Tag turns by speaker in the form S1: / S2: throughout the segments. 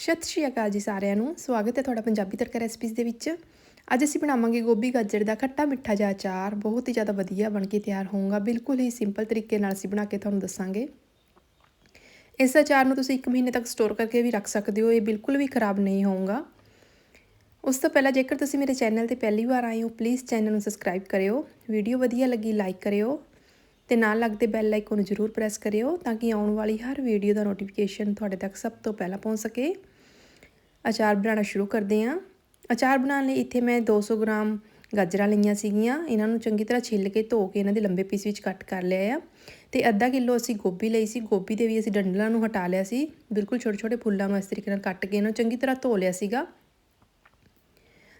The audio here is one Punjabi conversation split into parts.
S1: ਸਤਿ ਸ਼੍ਰੀ ਅਕਾਲ ਜੀ ਸਾਰਿਆਂ ਨੂੰ। ਸਵਾਗਤ ਹੈ ਤੁਹਾਡਾ ਪੰਜਾਬੀ ਤੜਕਾ ਰੈਸਪੀਜ਼ ਦੇ ਵਿੱਚ। ਅੱਜ ਅਸੀਂ ਬਣਾਵਾਂਗੇ ਗੋਭੀ ਗਾਜਰ ਦਾ ਖੱਟਾ ਮਿੱਠਾ ਜਿਹਾ ਅਚਾਰ। ਬਹੁਤ ਹੀ ਜ਼ਿਆਦਾ ਵਧੀਆ ਬਣ ਕੇ ਤਿਆਰ ਹੋਊਗਾ। ਬਿਲਕੁਲ ਹੀ ਸਿੰਪਲ ਤਰੀਕੇ ਨਾਲ ਅਸੀਂ ਬਣਾ ਕੇ ਤੁਹਾਨੂੰ ਦੱਸਾਂਗੇ। ਇਸ ਅਚਾਰ ਨੂੰ ਤੁਸੀਂ 1 ਮਹੀਨੇ ਤੱਕ ਸਟੋਰ ਕਰਕੇ ਵੀ ਰੱਖ ਸਕਦੇ ਹੋ। ਇਹ ਬਿਲਕੁਲ ਵੀ ਖਰਾਬ ਨਹੀਂ ਹੋਊਗਾ। ਉਸ ਤੋਂ ਪਹਿਲਾਂ ਜੇਕਰ ਤੁਸੀਂ ਮੇਰੇ ਚੈਨਲ ਤੇ ਪਹਿਲੀ ਵਾਰ ਆਏ ਹੋ ਪਲੀਜ਼ ਚੈਨਲ ਨੂੰ ਸਬਸਕ੍ਰਾਈਬ ਕਰਿਓ। ਵੀਡੀਓ ਵਧੀਆ ਲੱਗੀ ਲਾਈਕ ਕਰਿਓ। ਤੇ ਨਾਲ ਲੱਗਦੇ ਬੈਲ ਆਈਕਨ ਨੂੰ ਜ਼ਰੂਰ ਪ੍ਰੈਸ ਕਰਿਓ ਤਾਂ ਕਿ ਆਉਣ ਵਾਲੀ ਹਰ ਵੀਡੀਓ ਦਾ ਨੋਟੀਫਿਕੇਸ਼ਨ ਤੁਹਾਡੇ ਤੱਕ ਸਭ ਤੋਂ ਪਹਿਲਾਂ ਪਹੁੰਚ ਸਕੇ। ਅਚਾਰ ਬਣਾਉਣਾ ਸ਼ੁਰੂ ਕਰਦੇ ਹਾਂ। ਅਚਾਰ ਬਣਾਉਣ ਲਈ ਇੱਥੇ ਮੈਂ 200 ਗ੍ਰਾਮ ਗਾਜਰਾਂ ਲਈਆਂ ਸੀਗੀਆਂ। ਇਹਨਾਂ ਨੂੰ ਚੰਗੀ ਤਰ੍ਹਾਂ ਛਿੱਲ ਕੇ ਧੋ ਕੇ ਇਹਨਾਂ ਦੇ ਲੰਬੇ ਪੀਸ ਵਿੱਚ ਕੱਟ ਕਰ ਲਿਆ ਆ। ਤੇ ਅੱਧਾ ਕਿਲੋ ਅਸੀਂ ਗੋਭੀ ਲਈ ਸੀ। ਗੋਭੀ ਦੇ ਵੀ ਅਸੀਂ ਡੰਡਲਾਂ ਨੂੰ ਹਟਾ ਲਿਆ ਸੀ। ਬਿਲਕੁਲ ਛੋਟੇ ਛੋਟੇ ਫੁੱਲਾਂ ਨੂੰ ਇਸ ਤਰੀਕੇ ਨਾਲ ਕੱਟ ਕੇ ਇਹਨਾਂ ਚੰਗੀ ਤਰ੍ਹਾਂ ਧੋ ਲਿਆ ਸੀਗਾ।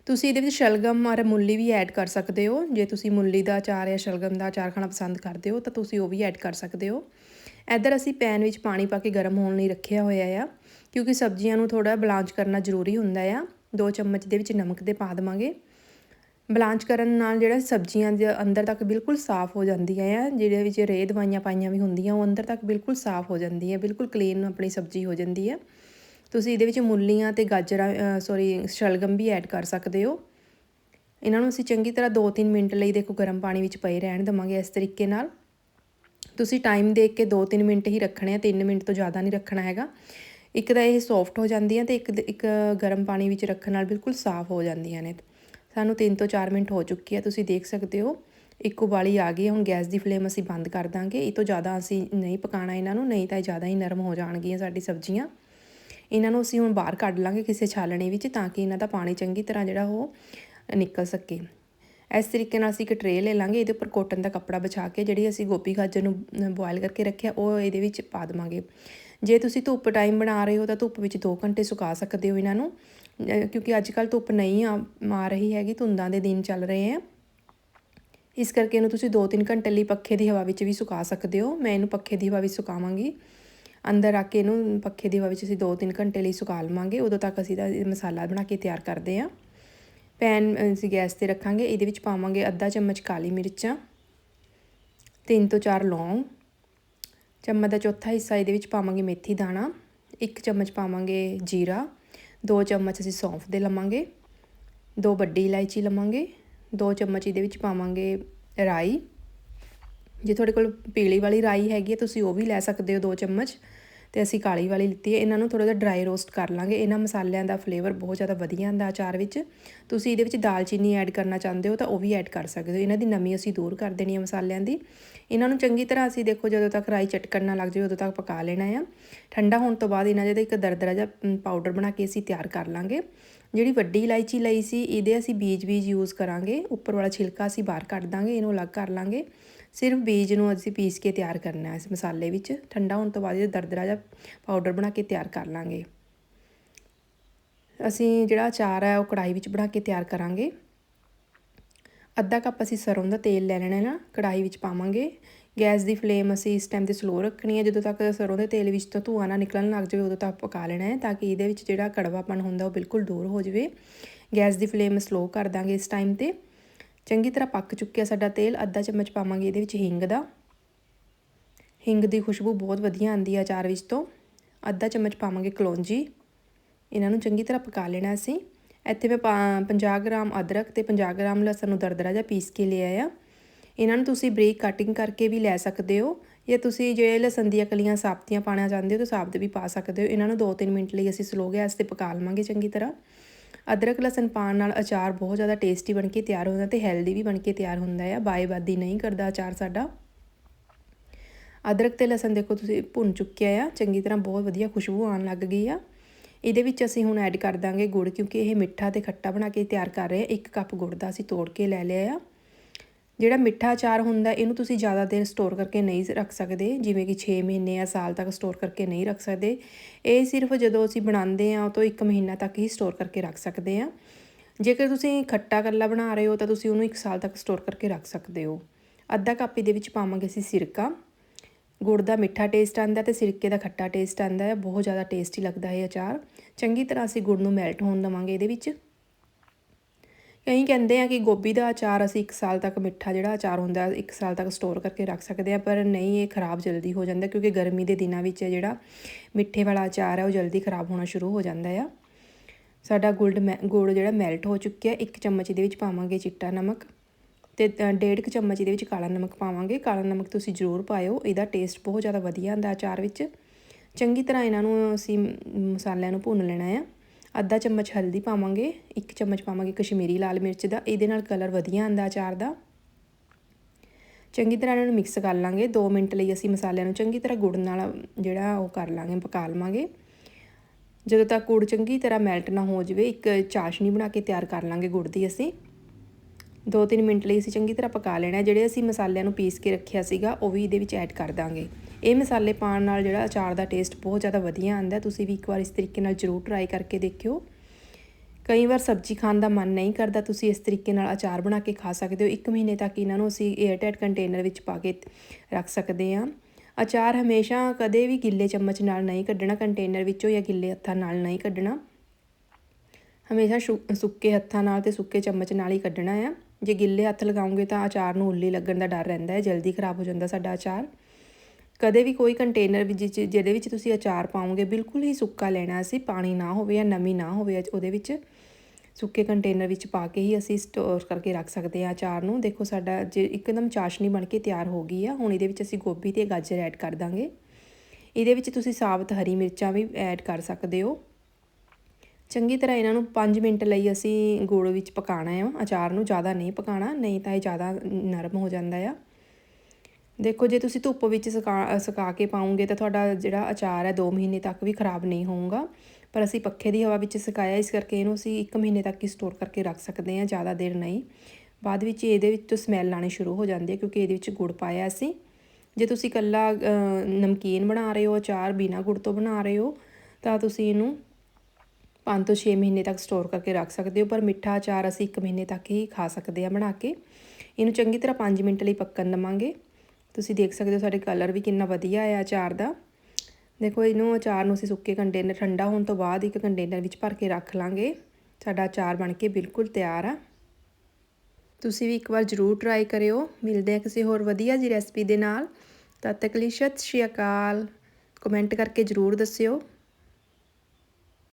S1: ਤੁਸੀਂ ਇਹਦੇ ਵਿੱਚ ਸ਼ਲਗਮ ਔਰ ਮੁੱਲੀ ਵੀ ਐਡ ਕਰ ਸਕਦੇ ਹੋ। ਜੇ ਤੁਸੀਂ ਮੁੱਲੀ ਦਾ ਅਚਾਰ ਜਾਂ ਸ਼ਲਗਮ ਦਾ ਅਚਾਰ ਖਾਣਾ ਪਸੰਦ ਕਰਦੇ ਹੋ ਤਾਂ ਤੁਸੀਂ ਉਹ ਵੀ ਐਡ ਕਰ ਸਕਦੇ ਹੋ। ਇੱਧਰ ਅਸੀਂ ਪੈਨ ਵਿੱਚ ਪਾਣੀ ਪਾ ਕੇ ਗਰਮ ਹੋਣ ਲਈ ਰੱਖਿਆ ਹੋਇਆ ਆ। ਕਿਉਂਕਿ ਸਬਜ਼ੀਆਂ ਨੂੰ ਥੋੜਾ ਬਲਾਂਚ ਕਰਨਾ ਜ਼ਰੂਰੀ ਹੁੰਦਾ ਆ। ਦੋ ਚਮਚ ਦੇ ਵਿੱਚ ਨਮਕ ਦੇ ਪਾ ਦਵਾਂਗੇ। ਬਲਾਂਚ ਕਰਨ ਨਾਲ ਜਿਹੜਾ ਸਬਜ਼ੀਆਂ ਦੇ ਅੰਦਰ ਤੱਕ ਬਿਲਕੁਲ ਸਾਫ਼ ਹੋ ਜਾਂਦੀਆਂ ਆ। ਜਿਹਦੇ ਵਿੱਚ ਰੇਹ ਦਵਾਈਆਂ ਪਾਈਆਂ ਵੀ ਹੁੰਦੀਆਂ, ਉਹ ਅੰਦਰ ਤੱਕ ਬਿਲਕੁਲ ਸਾਫ਼ ਹੋ ਜਾਂਦੀ ਹੈ ਬਿਲਕੁਲ ਕਲੀਨ ਆਪਣੀ ਸਬਜ਼ੀ ਹੋ ਜਾਂਦੀ ਹੈ ਤੁਸੀਂ ਇਹਦੇ ਵਿੱਚ ਮੁੱਲੀਆਂ ਤੇ ਗਾਜਰਾਂ ਸੌਰੀ ਸ਼ਲਗਮ ਵੀ ਐਡ ਕਰ ਸਕਦੇ ਹੋ। ਇਹਨਾਂ ਨੂੰ ਅਸੀਂ ਚੰਗੀ ਤਰ੍ਹਾਂ 2-3 ਮਿੰਟ ਲਈ ਦੇਖੋ ਗਰਮ ਪਾਣੀ ਵਿੱਚ ਪਏ ਰਹਿਣ ਦਵਾਂਗੇ ਇਸ ਤਰੀਕੇ ਨਾਲ। ਤੁਸੀਂ ਟਾਈਮ ਦੇਖ ਕੇ 2-3 ਮਿੰਟ ਹੀ ਰੱਖਣੇ ਆ 3 ਮਿੰਟ ਤੋਂ ਜ਼ਿਆਦਾ ਨਹੀਂ ਰੱਖਣਾ ਹੈਗਾ। ਇੱਕ ਤਾਂ ਇਹ ਸੌਫਟ ਹੋ ਜਾਂਦੀਆਂ ਤੇ ਇੱਕ ਇੱਕ ਗਰਮ ਪਾਣੀ ਵਿੱਚ ਰੱਖਣ ਨਾਲ ਬਿਲਕੁਲ ਸਾਫ਼ ਹੋ ਜਾਂਦੀਆਂ ਨੇ। ਸਾਨੂੰ 3 ਤੋਂ 4 ਮਿੰਟ ਹੋ ਚੁੱਕੀ ਆ, ਤੁਸੀਂ ਦੇਖ ਸਕਦੇ ਹੋ। ਇੱਕ ਉਬਾਲੀ ਆ ਗਈ ਹੁਣ ਗੈਸ ਦੀ ਫਲੇਮ ਅਸੀਂ ਬੰਦ ਕਰ ਦਾਂਗੇ। ਇਹ ਤੋਂ ਜ਼ਿਆਦਾ ਅਸੀਂ ਨਹੀਂ ਪਕਾਣਾ ਇਹਨਾਂ ਨੂੰ, ਨਹੀਂ ਤਾਂ ਇਹ ਜ਼ਿਆਦਾ ਹੀ ਨਰਮ ਹੋ ਜਾਣਗੀਆਂ ਸਾਡੀ ਸਬਜ਼ੀਆਂ। ਇਹਨਾਂ ਨੂੰ ਅਸੀਂ ਹੁਣ ਬਾਹਰ ਕੱਢ ਲਾਂਗੇ ਕਿਸੇ ਛਾਲਣੇ ਵਿੱਚ ਤਾਂ ਕਿ ਇਹਨਾਂ ਦਾ ਪਾਣੀ ਚੰਗੀ ਤਰ੍ਹਾਂ ਜਿਹੜਾ ਉਹ ਨਿਕਲ ਸਕੇ। ਇਸ ਤਰੀਕੇ ਨਾਲ ਅਸੀਂ ਇੱਕ ਟਰੇ ਲੈ ਲਾਂਗੇ, ਇਹਦੇ ਉੱਪਰ ਕੋਟਨ ਦਾ ਕੱਪੜਾ ਵਿਛਾ ਕੇ, ਜਿਹੜੀ ਅਸੀਂ ਗੋਭੀ ਗਾਜਰ ਨੂੰ ਬੋਇਲ ਕਰਕੇ ਰੱਖਿਆ, ਉਹ ਇਹਦੇ ਵਿੱਚ ਪਾ ਦਵਾਂਗੇ। ਜੇ ਤੁਸੀਂ ਧੁੱਪ ਟਾਈਮ ਬਣਾ ਰਹੇ ਹੋ ਤਾਂ ਧੁੱਪ ਵਿੱਚ 2 ਘੰਟੇ ਸੁਕਾ ਸਕਦੇ ਹੋ ਇਹਨਾਂ ਨੂੰ ਕਿਉਂਕਿ ਅੱਜ ਕੱਲ ਧੁੱਪ ਨਹੀਂ ਆ ਆ ਰਹੀ ਹੈਗੀ, ਧੁੰਦਾਂ ਦੇ ਦਿਨ ਚੱਲ ਰਹੇ ਆ। ਇਸ ਕਰਕੇ ਇਹਨੂੰ ਤੁਸੀਂ 2-3 ਘੰਟੇ ਲਈ ਪੱਖੇ ਦੀ ਹਵਾ ਵਿੱਚ ਵੀ ਸੁਕਾ ਸਕਦੇ ਹੋ। ਮੈਂ ਇਹਨੂੰ ਪੱਖੇ ਦੀ ਹਵਾ ਵਿੱਚ ਸੁਕਾਵਾਂਗੀ। ਅੰਦਰ ਆ ਕੇ ਇਹਨੂੰ ਪੱਖੇ ਦੀ ਹਵਾ ਵਿੱਚ ਅਸੀਂ 2-3 ਘੰਟੇ ਲਈ ਸੁਕਾ ਲਵਾਂਗੇ। ਉਦੋਂ ਤੱਕ ਅਸੀਂ ਦਾ ਮਸਾਲਾ ਬਣਾ ਕੇ ਤਿਆਰ ਕਰਦੇ ਹਾਂ। ਪੈਨ ਅਸੀਂ ਗੈਸ ਤੇ ਰੱਖਾਂਗੇ। ਇਹਦੇ ਵਿੱਚ ਪਾਵਾਂਗੇ ਅੱਧਾ ਚਮਚ ਕਾਲੀ ਮਿਰਚਾਂ 3 ਤੋਂ 4 ਲੌਂਗ। ਚਮਚ ਦਾ ਚੌਥਾ ਹਿੱਸਾ ਇਹਦੇ ਵਿੱਚ ਪਾਵਾਂਗੇ ਮੇਥੀ ਦਾਣਾ, ਇੱਕ ਚਮਚ ਪਾਵਾਂਗੇ ਜੀਰਾ, ਦੋ ਚਮਚ ਅਸੀਂ ਸੌਂਫ ਦੇ ਲਵਾਂਗੇ, ਦੋ ਵੱਡੀ ਇਲਾਇਚੀ ਲਵਾਂਗੇ, ਦੋ ਚਮਚ ਇਹਦੇ ਵਿੱਚ ਪਾਵਾਂਗੇ ਰਾਈ। ਜੇ ਤੁਹਾਡੇ ਕੋਲ ਪੀਲੀ ਵਾਲੀ ਰਾਈ ਹੈਗੀ ਹੈ, ਤੁਸੀਂ ਉਹ ਵੀ ਲੈ ਸਕਦੇ ਹੋ ਦੋ ਚਮਚ। ਤੇ ਅਸੀਂ ਕਾਲੀ ਵਾਲੀ ਲਿੱਤੀ ਹੈ। ਇਹਨਾਂ ਨੂੰ ਥੋੜਾ ਜਿਹਾ ਡਰਾਈ ਰੋਸਟ ਕਰ ਲਾਂਗੇ। ਇਹਨਾਂ ਮਸਾਲਿਆਂ ਦਾ ਫਲੇਵਰ ਬਹੁਤ ਜ਼ਿਆਦਾ ਵਧੀਆ ਆਂਦਾ ਅਚਾਰ ਵਿੱਚ। ਤੁਸੀਂ ਇਹਦੇ ਵਿੱਚ ਦਾਲਚੀਨੀ ਐਡ ਕਰਨਾ ਚਾਹੁੰਦੇ ਹੋ ਤਾਂ ਉਹ ਵੀ ਐਡ ਕਰ ਸਕਦੇ ਹੋ। ਇਹਨਾਂ ਦੀ ਨਮੀ ਅਸੀਂ ਦੂਰ ਕਰ ਦੇਣੀ ਹੈ ਮਸਾਲਿਆਂ ਦੀ। ਇਹਨਾਂ ਨੂੰ ਚੰਗੀ ਤਰ੍ਹਾਂ ਅਸੀਂ ਦੇਖੋ, ਜਦੋਂ ਤੱਕ ਰਾਈ ਚਟਕਣ ਨਾ ਲੱਗ ਜਾਵੇ ਉਦੋਂ ਤੱਕ ਪਕਾ ਲੈਣਾ ਆ। ਠੰਡਾ ਹੋਣ ਤੋਂ ਬਾਅਦ ਇਹਨਾਂ ਦਾ ਇੱਕ ਦਰਦਰਾ ਜਿਹਾ ਪਾਊਡਰ ਬਣਾ ਕੇ ਅਸੀਂ ਤਿਆਰ ਕਰ ਲਾਂਗੇ। ਜਿਹੜੀ ਵੱਡੀ ਇਲਾਇਚੀ ਲਈ ਸੀ, ਇਹਦੇ ਅਸੀਂ ਬੀਜ ਬੀਜ ਯੂਜ਼ ਕਰਾਂਗੇ। ਉੱਪਰ ਵਾਲਾ ਛਿਲਕਾ ਅਸੀਂ ਬਾਹਰ ਕੱਢ ਦਾਂਗੇ, ਇਹਨੂੰ ਅਲੱਗ ਕਰ ਲਾਂਗੇ। ਸਿਰਫ ਬੀਜ ਨੂੰ ਅਸੀਂ ਪੀਸ ਕੇ ਤਿਆਰ ਕਰਨਾ ਹੈ ਇਸ ਮਸਾਲੇ ਵਿੱਚ। ਠੰਡਾ ਹੋਣ ਤੋਂ ਬਾਅਦ ਇਹ ਦਰਦਰਾ ਜਿਹਾ ਪਾਊਡਰ ਬਣਾ ਕੇ ਤਿਆਰ ਕਰ ਲਾਂਗੇ। ਅਸੀਂ ਜਿਹੜਾ ਅਚਾਰ ਹੈ ਉਹ ਕੜਾਈ ਵਿੱਚ ਬਣਾ ਕੇ ਤਿਆਰ ਕਰਾਂਗੇ। ਅੱਧਾ ਕੱਪ ਅਸੀਂ ਸਰੋਂ ਦਾ ਤੇਲ ਲੈ ਲੈਣਾ ਨਾ ਕੜਾਈ ਵਿੱਚ ਪਾਵਾਂਗੇ। ਗੈਸ ਦੀ ਫਲੇਮ ਅਸੀਂ ਇਸ ਟਾਈਮ ਤੇ ਸਲੋ ਰੱਖਣੀ ਹੈ, ਜਦੋਂ ਤੱਕ ਸਰੋਂ ਦੇ ਤੇਲ ਵਿੱਚ ਤੋਂ ਧੂਆਂ ਨਾ ਨਿਕਲਣ ਲੱਗ ਜਾਵੇ, ਉਦੋਂ ਤੱਕ ਪਕਾ ਲੈਣਾ ਹੈ ਤਾਂ ਕਿ ਇਹਦੇ ਵਿੱਚ ਜਿਹੜਾ ਕੜਵਾਪਨ ਹੁੰਦਾ ਉਹ ਬਿਲਕੁਲ ਦੂਰ ਹੋ ਜਾਵੇ। ਗੈਸ ਦੀ ਫਲੇਮ ਸਲੋ ਕਰ ਦਾਂਗੇ ਇਸ ਟਾਈਮ ਤੇ। ਚੰਗੀ ਤਰ੍ਹਾਂ ਪੱਕ ਚੁੱਕਿਆ ਸਾਡਾ ਤੇਲ, ਅੱਧਾ ਚਮਚ ਪਾਵਾਂਗੇ ਇਹਦੇ ਵਿੱਚ ਹਿੰਗ ਦਾ। ਹਿੰਗ ਦੀ ਖੁਸ਼ਬੂ ਬਹੁਤ ਵਧੀਆ ਆਉਂਦੀ ਹੈ ਅਚਾਰ ਵਿੱਚ ਤੋਂ। ਅੱਧਾ ਚਮਚ ਪਾਵਾਂਗੇ ਕਲੌਂਜੀ। ਇਹਨਾਂ ਨੂੰ ਚੰਗੀ ਤਰ੍ਹਾਂ ਪਕਾ ਲੈਣਾ ਅਸੀਂ। ਇੱਥੇ ਮੈਂ 50 ਗ੍ਰਾਮ ਅਦਰਕ ਤੇ 50 ਗ੍ਰਾਮ ਲਸਣ ਨੂੰ ਦਰਦਰਾ ਜਿਹਾ ਪੀਸ ਕੇ ਲਿਆ ਆ। ਇਹਨਾਂ ਨੂੰ ਤੁਸੀਂ ਬਰੀਕ ਕਟਿੰਗ ਕਰਕੇ ਵੀ ਲੈ ਸਕਦੇ ਹੋ। ਜਾਂ ਤੁਸੀਂ ਜੇ ਲਸਣ ਦੀਆਂ ਕਲੀਆਂ ਸਾਬਤੀਆਂ ਪਾਣਾ ਚਾਹੁੰਦੇ ਹੋ ਤਾਂ ਸਾਬਤ ਵੀ ਪਾ ਸਕਦੇ ਹੋ। ਇਹਨਾਂ ਨੂੰ 2-3 ਮਿੰਟ ਲਈ ਅਸੀਂ ਸਲੋ ਗੈਸ ਤੇ ਪਕਾ ਲਵਾਂਗੇ ਚੰਗੀ ਤਰ੍ਹਾਂ। ਅਦਰਕ, ਲਸਣ ਪਾਣ ਨਾਲ ਅਚਾਰ ਬਹੁਤ ਜ਼ਿਆਦਾ ਟੇਸਟੀ ਬਣ ਕੇ ਤਿਆਰ ਹੁੰਦਾ ਤੇ ਹੈਲਦੀ ਵੀ ਬਣ ਕੇ ਤਿਆਰ ਹੁੰਦਾ ਆ। ਬਾਏਬਾਦੀ ਨਹੀਂ ਕਰਦਾ ਅਚਾਰ ਸਾਡਾ। ਅਦਰਕ ਤੇ ਲਸਣ ਦੇਖੋ ਤੁਸੀਂ ਭੁੰਨ ਚੁੱਕਿਆ ਆ। ਚੰਗੀ ਤਰ੍ਹਾਂ ਬਹੁਤ ਵਧੀਆ ਖੁਸ਼ਬੂ ਆਉਣ ਲੱਗ ਗਈ ਆ। ਇਹਦੇ ਵਿੱਚ ਅਸੀਂ ਹੁਣ ਐਡ ਕਰ ਦਾਂਗੇ ਗੁੜ ਕਿਉਂਕਿ ਇਹ ਮਿੱਠਾ ਤੇ ਖੱਟਾ ਬਣਾ ਕੇ ਤਿਆਰ ਕਰ ਰਹੇ ਆ। ਇੱਕ ਕੱਪ ਗੁੜ ਦਾ ਅਸੀਂ ਤੋੜ ਕੇ ਲੈ ਲਿਆ ਆ। ਜਿਹੜਾ ਮਿੱਠਾ ਅਚਾਰ ਹੁੰਦਾ, ਇਹਨੂੰ ਤੁਸੀਂ ਜ਼ਿਆਦਾ ਦੇਰ ਸਟੋਰ ਕਰਕੇ ਨਹੀਂ ਰੱਖ ਸਕਦੇ। ਜਿਵੇਂ ਕਿ 6 ਮਹੀਨੇ ਜਾਂ ਸਾਲ ਤੱਕ ਸਟੋਰ ਕਰਕੇ ਨਹੀਂ ਰੱਖ ਸਕਦੇ। ਇਹ ਸਿਰਫ ਜਦੋਂ ਅਸੀਂ ਬਣਾਉਂਦੇ ਆ ਤੋਂ 1 ਮਹੀਨਾ ਤੱਕ ਹੀ ਸਟੋਰ ਕਰਕੇ ਰੱਖ ਸਕਦੇ ਆ ਜੇਕਰ ਤੁਸੀਂ ਖੱਟਾ ਕੱਲਾ ਬਣਾ ਰਹੇ ਹੋ, ਤਾਂ ਤੁਸੀਂ ਉਹਨੂੰ 1 ਸਾਲ ਤੱਕ ਸਟੋਰ ਕਰਕੇ ਰੱਖ ਸਕਦੇ ਹੋ। ਅੱਧਾ ਕੱਪ ਇਹਦੇ ਵਿੱਚ ਪਾਵਾਂਗੇ ਅਸੀਂ ਸਿਰਕਾ। ਗੁੜ ਦਾ ਮਿੱਠਾ ਟੇਸਟ ਆਂਦਾ ਤੇ ਸਿਰਕੇ ਦਾ ਖੱਟਾ ਟੇਸਟ ਆਂਦਾ ਹੈ। ਬਹੁਤ ਜ਼ਿਆਦਾ ਟੇਸਟੀ ਲੱਗਦਾ ਹੈ ਅਚਾਰ। ਚੰਗੀ ਤਰ੍ਹਾਂ ਅਸੀਂ ਗੁੜ ਨੂੰ ਮੈਲਟ ਹੋਣ ਦਵਾਂਗੇ ਇਹਦੇ ਵਿੱਚ। ਕਈ ਕਹਿੰਦੇ ਆ ਕਿ ਗੋਭੀ ਦਾ ਅਚਾਰ ਅਸੀਂ 1 ਸਾਲ ਤੱਕ ਮਿੱਠਾ ਜਿਹੜਾ ਅਚਾਰ ਹੁੰਦਾ 1 ਸਾਲ ਤੱਕ ਸਟੋਰ ਕਰਕੇ ਰੱਖ ਸਕਦੇ ਆ, ਪਰ ਨਹੀਂ, ਇਹ ਖਰਾਬ ਜਲਦੀ ਹੋ ਜਾਂਦਾ ਕਿਉਂਕਿ ਗਰਮੀ ਦੇ ਦਿਨਾਂ ਵਿੱਚ ਜਿਹੜਾ ਮਿੱਠੇ ਵਾਲਾ ਅਚਾਰ ਹੈ ਉਹ ਜਲਦੀ ਖਰਾਬ ਹੋਣਾ ਸ਼ੁਰੂ ਹੋ ਜਾਂਦਾ ਆ। ਸਾਡਾ ਗੁੜ ਗੁੜ ਜਿਹੜਾ ਮੈਲਟ ਹੋ ਚੁੱਕਿਆ ਇੱਕ ਚਮਚ ਇਹਦੇ ਵਿੱਚ ਪਾਵਾਂਗੇ ਚਿੱਟਾ ਨਮਕ ਤੇ ਡੇਢ ਕੁ ਚਮਚ ਇਹਦੇ ਵਿੱਚ ਕਾਲਾ ਨਮਕ ਪਾਵਾਂਗੇ, ਕਾਲਾ ਨਮਕ ਤੁਸੀਂ ਜ਼ਰੂਰ ਪਾਇਓ, ਇਹਦਾ ਟੇਸਟ ਬਹੁਤ ਜ਼ਿਆਦਾ ਵਧੀਆ ਆਉਂਦਾ ਅਚਾਰ ਵਿੱਚ। ਚੰਗੀ ਤਰ੍ਹਾਂ ਇਹਨਾਂ ਨੂੰ ਅਸੀਂ ਮਸਾਲਿਆਂ ਨੂੰ ਭੁੰਨ ਲੈਣਾ ਆ। ਅੱਧਾ ਚਮਚ ਹਲਦੀ ਪਾਵਾਂਗੇ, ਇੱਕ ਚਮਚ ਪਾਵਾਂਗੇ ਕਸ਼ਮੀਰੀ ਲਾਲ ਮਿਰਚ ਦਾ, ਇਹਦੇ ਨਾਲ ਕਲਰ ਵਧੀਆ ਆਉਂਦਾ ਅਚਾਰ ਦਾ। ਚੰਗੀ ਤਰ੍ਹਾਂ ਇਹਨਾਂ ਨੂੰ ਮਿਕਸ ਕਰ ਲਾਂਗੇ 2 ਮਿੰਟ ਲਈ ਅਸੀਂ ਮਸਾਲਿਆਂ ਨੂੰ ਚੰਗੀ ਤਰ੍ਹਾਂ ਗੁੜ ਨਾਲ ਜਿਹੜਾ ਉਹ ਕਰ ਲਾਂਗੇ, ਪਕਾ ਲਵਾਂਗੇ। ਜਦੋਂ ਤੱਕ ਗੁੜ ਚੰਗੀ ਤਰ੍ਹਾਂ ਮੈਲਟ ਨਾ ਹੋ ਜਾਵੇ, ਇੱਕ ਚਾਸ਼ਨੀ ਬਣਾ ਕੇ ਤਿਆਰ ਕਰ ਲਾਂਗੇ ਗੁੜ ਦੀ ਅਸੀਂ। 2-3 ਮਿੰਟ ਲਈ ਅਸੀਂ ਚੰਗੀ ਤਰ੍ਹਾਂ ਪਕਾ ਲੈਣਾ ਜਿਹੜੇ ਅਸੀਂ ਮਸਾਲਿਆਂ ਨੂੰ ਪੀਸ ਕੇ ਰੱਖਿਆ ਸੀਗਾ, ਉਹ ਵੀ ਇਹਦੇ ਵਿੱਚ ਐਡ ਕਰ ਦਾਂਗੇ। ਇਹ ਮਸਾਲੇ ਪਾਉਣ ਨਾਲ ਜਿਹੜਾ ਅਚਾਰ ਦਾ ਟੇਸਟ ਬਹੁਤ ਜ਼ਿਆਦਾ ਵਧੀਆ ਆਉਂਦਾ ਤੁਸੀਂ ਵੀ ਇੱਕ ਵਾਰ ਇਸ ਤਰੀਕੇ ਨਾਲ ਜ਼ਰੂਰ ਟਰਾਈ ਕਰਕੇ ਦੇਖਿਓ। ਕਈ ਵਾਰ ਸਬਜ਼ੀ ਖਾਣ ਦਾ ਮਨ ਨਹੀਂ ਕਰਦਾ, ਤੁਸੀਂ ਇਸ ਤਰੀਕੇ ਨਾਲ ਅਚਾਰ ਬਣਾ ਕੇ ਖਾ ਸਕਦੇ ਹੋ। ਇੱਕ ਮਹੀਨੇ ਤੱਕ ਇਹਨਾਂ ਨੂੰ ਅਸੀਂ 에ਅਰਟਾਈਟ ਕੰਟੇਨਰ ਵਿੱਚ ਪਾ ਕੇ ਰੱਖ ਸਕਦੇ ਹਾਂ। ਅਚਾਰ ਹਮੇਸ਼ਾ ਕਦੇ ਵੀ ਗਿੱਲੇ ਚਮਚ ਨਾਲ ਨਹੀਂ ਕੱਢਣਾ ਕੰਟੇਨਰ ਵਿੱਚੋਂ ਜਾਂ ਗਿੱਲੇ ਹੱਥਾਂ ਨਾਲ ਨਹੀਂ ਕੱਢਣਾ। ਹਮੇਸ਼ਾ ਸੁੱਕੇ ਹੱਥਾਂ ਨਾਲ ਤੇ ਸੁੱਕੇ ਚਮਚ ਨਾਲ ਹੀ ਕੱਢਣਾ ਆ। ਜੇ ਗਿੱਲੇ ਹੱਥ ਲਗਾਉਂਗੇ ਤਾਂ ਅਚਾਰ ਨੂੰ ਉੱਲੀ ਲੱਗਣ ਦਾ ਡਰ ਰਹਿੰਦਾ ਹੈ, ਜਲਦੀ ਖਰਾਬ ਹੋ ਜਾਂਦਾ ਸਾਡਾ ਅਚਾਰ। ਕਦੇ ਵੀ ਕੋਈ ਕੰਟੇਨਰ ਵਿੱਚ ਜਿਹਦੇ ਵਿੱਚ ਤੁਸੀਂ ਅਚਾਰ ਪਾਉਂਗੇ ਬਿਲਕੁਲ ਹੀ ਸੁੱਕਾ ਲੈਣਾ ਅਸੀਂ, ਪਾਣੀ ਨਾ ਹੋਵੇ ਜਾਂ ਨਮੀ ਨਾ ਹੋਵੇ ਉਹਦੇ ਵਿੱਚ ਸੁੱਕੇ ਕੰਟੇਨਰ ਵਿੱਚ ਪਾ ਕੇ ਹੀ ਅਸੀਂ ਸਟੋਰ ਕਰਕੇ ਰੱਖ ਸਕਦੇ ਹਾਂ ਅਚਾਰ ਨੂੰ। ਦੇਖੋ ਸਾਡਾ ਜੇ ਇੱਕਦਮ ਚਾਸ਼ਨੀ ਬਣ ਕੇ ਤਿਆਰ ਹੋ ਗਈ ਆ, ਹੁਣ ਇਹਦੇ ਵਿੱਚ ਅਸੀਂ ਗੋਭੀ ਤੇ ਗਾਜਰ ਐਡ ਕਰ ਦਾਂਗੇ। ਇਹਦੇ ਵਿੱਚ ਤੁਸੀਂ ਸਾਬਤ ਹਰੀ ਮਿਰਚਾਂ ਵੀ ਐਡ ਕਰ ਸਕਦੇ ਹੋ। ਚੰਗੀ ਤਰ੍ਹਾਂ ਇਹਨਾਂ ਨੂੰ 5 ਮਿੰਟ ਲਈ ਅਸੀਂ ਗੁੜ ਵਿੱਚ ਪਕਾਣਾ ਹੈ ਅਚਾਰ ਨੂੰ ਜ਼ਿਆਦਾ ਨਹੀਂ ਪਕਾਣਾ, ਨਹੀਂ ਤਾਂ ਇਹ ਜ਼ਿਆਦਾ ਨਰਮ ਹੋ ਜਾਂਦਾ ਆ। ਦੇਖੋ, ਜੇ ਤੁਸੀਂ ਧੁੱਪ ਵਿੱਚ ਸੁਕਾ ਸੁਕਾ ਕੇ ਪਾਉਂਗੇ ਤਾਂ ਤੁਹਾਡਾ ਜਿਹੜਾ ਅਚਾਰ ਹੈ 2 ਮਹੀਨੇ ਤੱਕ ਵੀ ਖਰਾਬ ਨਹੀਂ ਹੋਊਗਾ। ਪਰ ਅਸੀਂ ਪੱਖੇ ਦੀ ਹਵਾ ਵਿੱਚ ਸੁਕਾਇਆ, ਇਸ ਕਰਕੇ ਇਹਨੂੰ ਅਸੀਂ 1 ਮਹੀਨੇ ਤੱਕ ਹੀ ਸਟੋਰ ਕਰਕੇ ਰੱਖ ਸਕਦੇ ਹਾਂ, ਜ਼ਿਆਦਾ ਦੇਰ ਨਹੀਂ। ਬਾਅਦ ਵਿੱਚ ਇਹਦੇ ਵਿੱਚੋਂ ਸਮੈਲ ਆਣੀ ਸ਼ੁਰੂ ਹੋ ਜਾਂਦੀ ਹੈ ਕਿਉਂਕਿ ਇਹਦੇ ਵਿੱਚ ਗੁੜ ਪਾਇਆ ਅਸੀਂ। ਜੇ ਤੁਸੀਂ ਕੱਲਾ ਨਮਕੀਨ ਬਣਾ ਰਹੇ ਹੋ, ਅਚਾਰ ਬਿਨਾ ਗੁੜ ਤੋਂ ਬਣਾ ਰਹੇ ਹੋ, ਤਾਂ ਤੁਸੀਂ ਇਹਨੂੰ 5 ਤੋਂ 6 ਮਹੀਨੇ ਤੱਕ ਸਟੋਰ ਕਰਕੇ ਰੱਖ ਸਕਦੇ ਹੋ, ਪਰ ਮਿੱਠਾ ਅਚਾਰ ਅਸੀਂ 1 ਮਹੀਨੇ ਤੱਕ ਹੀ ਖਾ ਸਕਦੇ ਹਾਂ ਬਣਾ ਕੇ। ਇਹਨੂੰ ਚੰਗੀ ਤਰ੍ਹਾਂ 5 ਮਿੰਟ ਲਈ ਪੱਕਣ ਦਵਾਂਗੇ। ਤੁਸੀਂ ਦੇਖ ਸਕਦੇ ਹੋ ਸਾਡੇ ਕਲਰ ਵੀ ਕਿੰਨਾ ਵਧੀਆ ਆਇਆ ਅਚਾਰ ਦਾ। ਦੇਖੋ ਇਹਨੂੰ ਅਚਾਰ ਨੂੰ ਅਸੀਂ ਸੁੱਕੇ ਕੰਟੇਨਰ ਠੰਡਾ ਹੋਣ ਤੋਂ ਬਾਅਦ ਇੱਕ ਕੰਟੇਨਰ ਵਿੱਚ ਭਰ ਕੇ ਰੱਖ ਲਾਂਗੇ। ਸਾਡਾ ਅਚਾਰ ਬਣ ਕੇ ਬਿਲਕੁਲ ਤਿਆਰ ਆ। ਤੁਸੀਂ ਵੀ ਇੱਕ ਵਾਰ ਜ਼ਰੂਰ ਟਰਾਈ ਕਰਿਓ। ਮਿਲਦੇ ਆ ਕਿਸੇ ਹੋਰ ਵਧੀਆ ਜੀ ਰੈਸਪੀ ਦੇ ਨਾਲ। ਤਦ ਤੱਕ ਲਈ ਸਤਿ ਸ਼੍ਰੀ ਅਕਾਲ। ਕਮੈਂਟ ਕਰਕੇ ਜ਼ਰੂਰ ਦੱਸਿਓ।